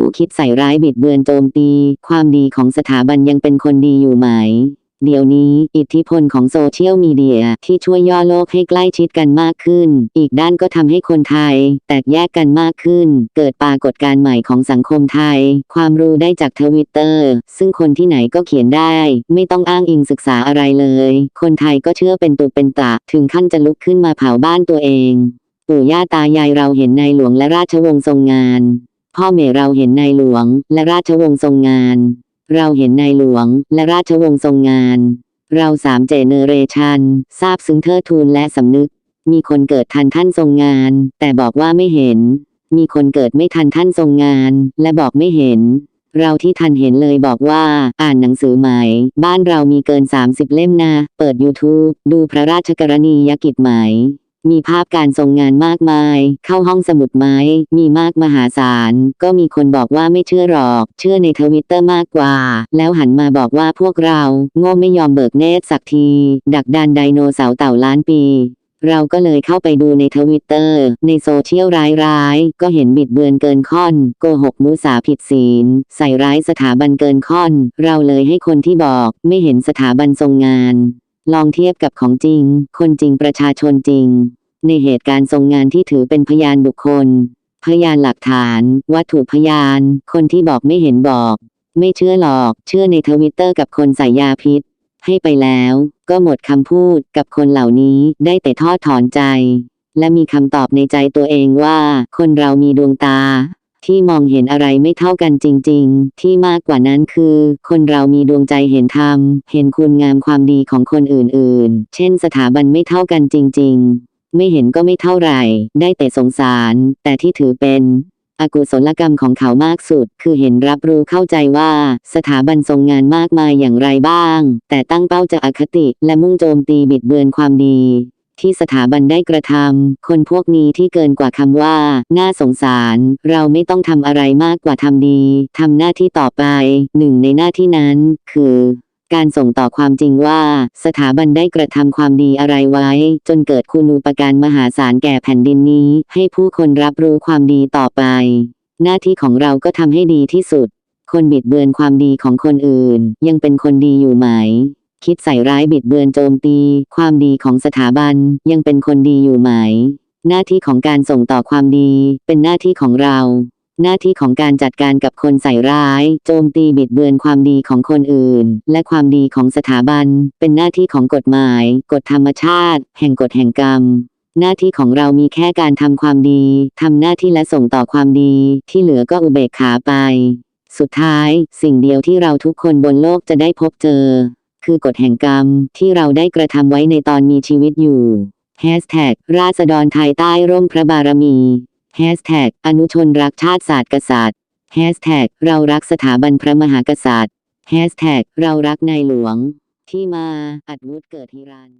ผู้คิดใส่ร้ายบิดเบือนโจมตี ความดีของสถาบันยังเป็นคนดีอยู่ไหม เดี๋ยวนี้อิทธิพลของโซเชียลมีเดียที่ช่วยย่อโลกให้ใกล้ชิดกันมากขึ้น อีกด้านก็ทำให้คนไทย แตกแยกกันมากขึ้น เกิดปรากฏการณ์ใหม่ของสังคมไทย ความรู้ได้จากทวิตเตอร์ ซึ่งคนที่ไหนก็เขียนได้ ไม่ต้องอ้างอิงศึกษาอะไรเลย คนไทยก็เชื่อเป็นตุเป็นตะ ถึงขั้นจะลุกขึ้นมาเผาบ้านตัวเองปู่ย่าตายายเราเห็นในหลวงและราชวงศ์ทรงงาน พ่อเมเราเห็นในหลวง และราชวงศ์ทรงงาน เราเห็นในหลวง และราชวงศ์ทรงงาน เราสามเจเนเรชันทราบซึ้งเทิดทูนและสำนึก มีคนเกิดทันท่านทรงงาน แต่บอกว่าไม่เห็น มีคนเกิดไม่ทันท่านทรงงาน และบอกไม่เห็น เราที่ทันเห็นเลยบอกว่า อ่านหนังสือไหมบ้านเรามีเกิน 30 เล่มนะ เปิด YouTube ดูพระราชกรณียกิจไหม มีภาพการทรงงานมากมาย เข้าห้องสมุดไหม มีมากมหาศาล ก็มีคนบอกว่าไม่เชื่อหรอก เชื่อในทวิตเตอร์มากกว่า แล้วหันมาบอกว่าพวกเรา โง่ไม่ยอมเบิกเนตรสักที ดักดานไดโนเสาร์เต่าล้านปี เราก็เลยเข้าไปดูในทวิตเตอร์ ในโซเชียลร้ายๆ ก็เห็นบิดเบือนเกินค่อน โกหกมุสาผิดศีล ใส่ร้ายสถาบันเกินค่อน เราเลยให้คนที่บอก ไม่เห็นสถาบันทรงงาน ลองเทียบกับของจริง คนจริงประชาชนจริง ในเหตุการณ์ทรงงานที่ถือเป็นพยานบุคคล พยานหลักฐาน วัตถุพยาน คนที่บอกไม่เห็นบอก ไม่เชื่อหรอก เชื่อในทวิตเตอร์กับคนใส่ยาพิษ ให้ไปแล้ว ก็หมดคำพูดกับคนเหล่านี้ได้แต่ทอดถอนใจ และมีคำตอบในใจตัวเองว่า คนเรามีดวงตา ที่มองเห็นอะไรไม่เท่ากันจริง ๆ ที่มากกว่านั้นคือ คนเรามีดวงใจเห็นธรรม เห็นคุณงามความดีของคนอื่นๆ เช่นสถาบันไม่เท่ากันจริง ๆ ไม่เห็นก็ไม่เท่าไหร่ ได้แต่สงสาร แต่ที่ถือเป็นอกุศลกรรมของเขามากสุด คือเห็นรับรู้เข้าใจว่าสถาบันทรงงานมากมายอย่างไรบ้าง แต่ตั้งเป้าจะอคติและมุ่งโจมตีบิดเบือนความดี ที่สถาบันได้กระทำคนพวกนี้ที่เกินกว่าคำว่า น่าสงสาร เราไม่ต้องทำอะไรมากกว่าทำดีทำหน้าที่ต่อไป หนึ่งในหน้าที่นั้น คือการส่งต่อความจริงว่าสถาบันได้กระทำความดีอะไรไว้ จนเกิดคุณูปการมหาศาลแก่แผ่นดินนี้ ให้ผู้คนรับรู้ความดีต่อไป หน้าที่ของเราก็ทำให้ดีที่สุด คนบิดเบือนความดีของคนอื่น ยังเป็นคนดีอยู่ไหม คิดใส่ร้ายบิดเบือนโจมตี ความดีของสถาบันยังเป็นคนดีอยู่ไหม หน้าที่ของการส่งต่อความดี เป็นหน้าที่ของเรา หน้าที่ของการจัดการกับคนใส่ร้าย โจมตีบิดเบือนความดีของคนอื่น และความดีของสถาบัน เป็นหน้าที่ของกฎหมาย กฎธรรมชาติ แห่งกฎแห่งกรรมหน้าที่ของเรามีแค่การทำความดี ทำหน้าที่และส่งต่อความดี ที่เหลือก็อุเบกขาไป สุดท้าย สิ่งเดียวที่เราทุกคนบนโลกจะได้พบเจอ คือกฎแห่งกรรมที่เราได้กระทำไว้ในตอนมีชีวิตอยู่ Hashtag ราษฎรไทยใต้ร่มพระบารมี Hashtag อนุชนรักชาติศาสตร์กษัตริย์ Hashtag เรารักสถาบันพระมหากษัตริย์ Hashtag เรารักนายหลวง ที่มาอัดวุฒเกิดฮิรัน